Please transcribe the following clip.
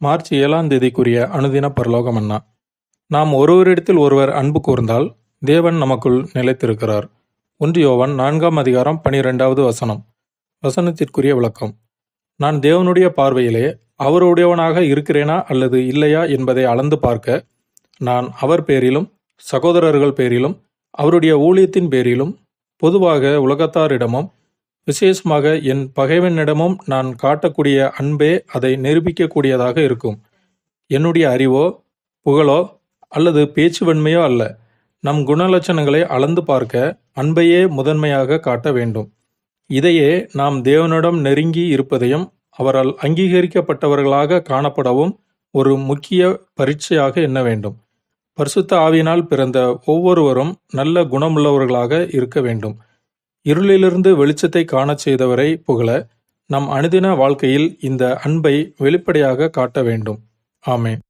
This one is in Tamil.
மார்ச் ஏழாம் தேதிக்குரிய அனுதின பரலோகம் அண்ணா. நாம் ஒருவரிடத்தில் ஒருவர் அன்பு கூர்ந்தால் தேவன் நமக்குள் நிலைத்திருக்கிறார். ஒன்று யோவன் நான்காம் அதிகாரம் பனிரெண்டாவது வசனம். வசனத்திற்குரிய விளக்கம். நான் தேவனுடைய பார்வையிலே அவருடையவனாக இருக்கிறேனா அல்லது இல்லையா என்பதை அளந்து பார்க்க நான் அவர் பேரிலும் சகோதரர்கள் பேரிலும் அவருடைய ஊழியத்தின் பேரிலும் பொதுவாக உலகத்தாரிடமும் விசேஷமாக என் பகைவனிடமும் நான் காட்டக்கூடிய அன்பே அதை நிரூபிக்கக்கூடியதாக இருக்கும். என்னுடைய அறிவோ புகழோ அல்லது பேச்சு வன்மையோ அல்ல. நம் குணலட்சணங்களை அளந்து பார்க்க அன்பையே முதன்மையாக காட்ட வேண்டும். இதையே நாம் தேவனிடம் நெருங்கி இருப்பதையும் அவரால் அங்கீகரிக்கப்பட்டவர்களாக காணப்படவும் ஒரு முக்கிய பரீட்சையாக எண்ண வேண்டும். பரிசுத்த ஆவியினால் பிறந்த ஒவ்வொருவரும் நல்ல குணமுள்ளவர்களாக இருக்க வேண்டும். இருளிலிருந்து வெளிச்சத்தை காணச் செய்தவரை புகழ நம் அனுதின வாழ்க்கையில் இந்த அன்பை வெளிப்படையாக காட்ட வேண்டும். ஆமேன்.